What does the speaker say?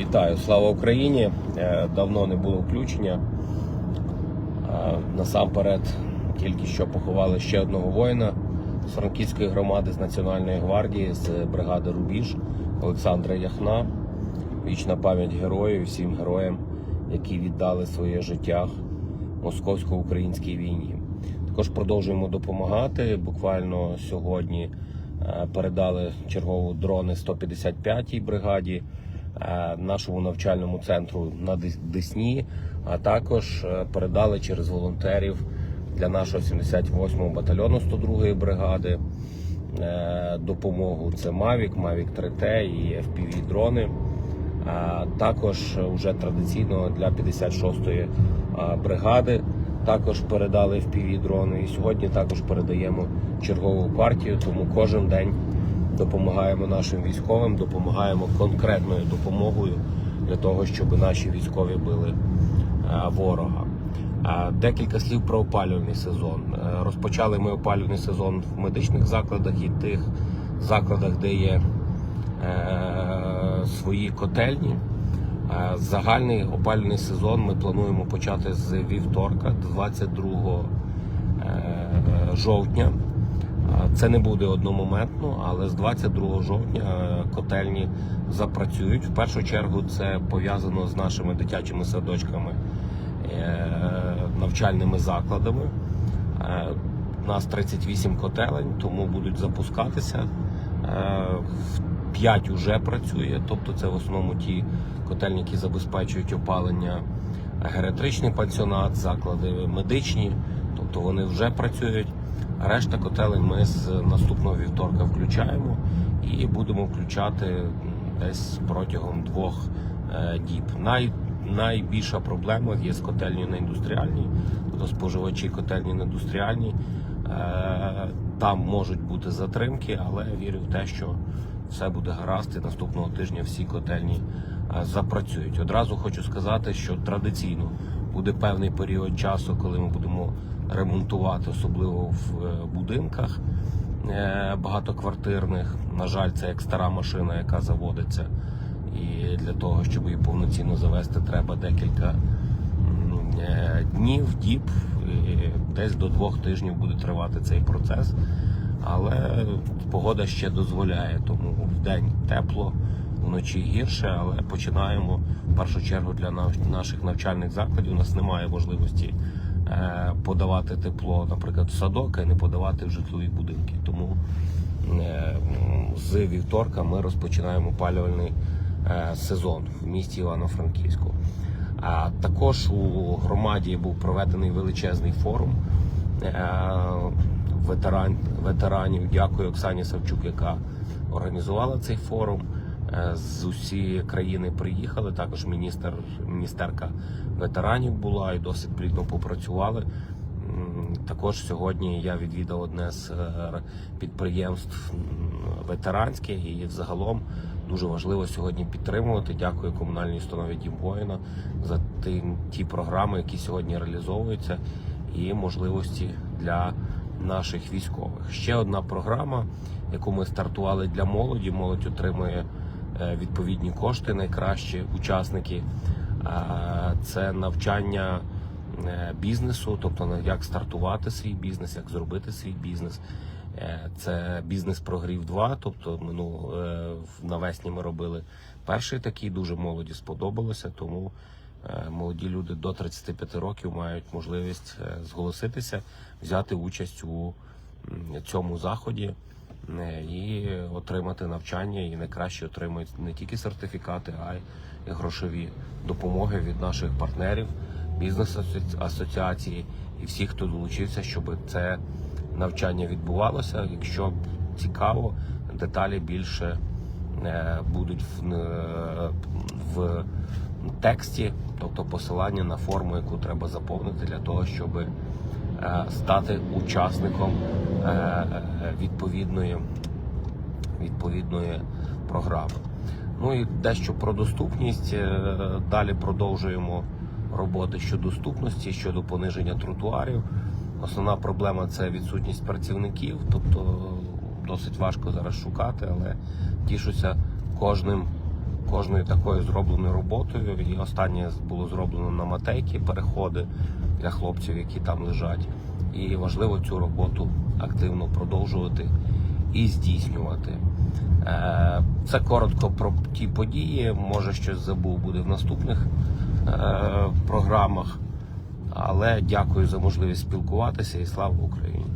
Вітаю, слава Україні! Е, Давно не було включення. Е, Насамперед, тільки що поховали ще одного воїна з франківської громади з Національної гвардії, з бригади Рубіж Олександра Яхна. Вічна пам'ять героїв, всім героям, які віддали своє життя московсько-українській війні. Також продовжуємо допомагати. Буквально сьогодні е, передали чергову дрони 155-й бригаді, нашому навчальному центру на Дес- Десні, а також е, передали через волонтерів для нашого 78-го батальйону 102-ї бригади е, допомогу. Це Mavic, Mavic 3T і FPV дрони. Також вже традиційно для 56-ї бригади також передали FPV дрони. І сьогодні також передаємо чергову партію. Тому кожен день допомагаємо нашим військовим, допомагаємо конкретною допомогою для того, щоб наші військові били ворога. Декілька слів про опалювальний сезон. Е, Розпочали ми опалювальний сезон в медичних закладах і тих закладах, де є е, свої котельні. Е, Загальний опалювальний сезон ми плануємо почати з вівторка, 22 е, жовтня. Е, Це не буде одномоментно, але з 22 жовтня е, котельні запрацюють. В першу чергу це пов'язано з нашими дитячими садочками, е, навчальними закладами. Е, У нас 38 котелень, тому будуть запускатися. Е, 5 вже працює, тобто це в основному ті котельні, які забезпечують опалення геріатричний пансіонат, заклади медичні, тобто вони вже працюють. Решта котелень ми з наступного вівторка включаємо і будемо включати десь протягом двох е, діб. Най, найбільша проблема є з котельню на індустріальній, тобто споживачі котельні на індустріальній. Е, Там можуть бути затримки, але вірю в те, що все буде гаразд і наступного тижня всі котельні е, запрацюють. Одразу хочу сказати, що традиційно буде певний період часу, коли ми будемо ремонтувати, особливо в е, будинках е, багатоквартирних. На жаль, це як стара машина, яка заводиться. І для того, щоб її повноцінно завести, треба декілька е, днів, діб, десь до двох тижнів буде тривати цей процес. Але погода ще дозволяє, тому в день тепло, вночі гірше, але починаємо в першу чергу для наших навчальних закладів. У нас немає можливості подавати тепло, наприклад, в садок, а не подавати в житлові будинки. Тому е, з вівторка ми розпочинаємо опалювальний е, сезон в місті Івано-Франківську. А також у громаді був проведений величезний форум е, ветеран, ветеранів. Дякую Оксані Савчук, яка організувала цей форум. Е, З усієї країни приїхали. Також міністр, міністерка ветеранів була і досить плідно попрацювали. Також сьогодні я відвідав одне з е, підприємств м, ветеранське і загалом дуже важливо сьогодні підтримувати. Дякую комунальній установі Дім воїна за ті, програми, які сьогодні реалізовуються, і можливості для наших військових. Ще одна програма, яку ми стартували для молоді. Молодь отримує відповідні кошти, найкращі учасники. Це навчання е, бізнесу, тобто як стартувати свій бізнес, як зробити свій бізнес. Е, Це бізнес прогрів 2, тобто мину е, навесні ми робили перший такий, дуже молоді сподобалося, тому е, молоді люди до 35 років мають можливість е, зголоситися, взяти участь у цьому заході е, і отримати навчання. І найкраще отримують не тільки сертифікати, а й грошові допомоги від наших партнерів, бізнес-асоціації і всіх, хто долучився, щоб це навчання відбувалося. Якщо цікаво, деталі більше е, будуть в, е, в тексті, тобто посилання на форму, яку треба заповнити для того, щоб е, стати учасником е, е, відповідної, відповідної програми. Ну і дещо про доступність. Е, Далі продовжуємо роботи щодо доступності, щодо пониження тротуарів. Основна проблема це відсутність працівників, тобто досить важко зараз шукати, але тішуся кожним кожною такою зробленою роботою. І останнє було зроблено на Матейки, переходи для хлопців, які там лежать. І важливо цю роботу активно продовжувати і здійснювати. Е, Це коротко про ті події. Може, щось забув буде в наступних е, програмах. Але дякую за можливість спілкуватися і слава Україні!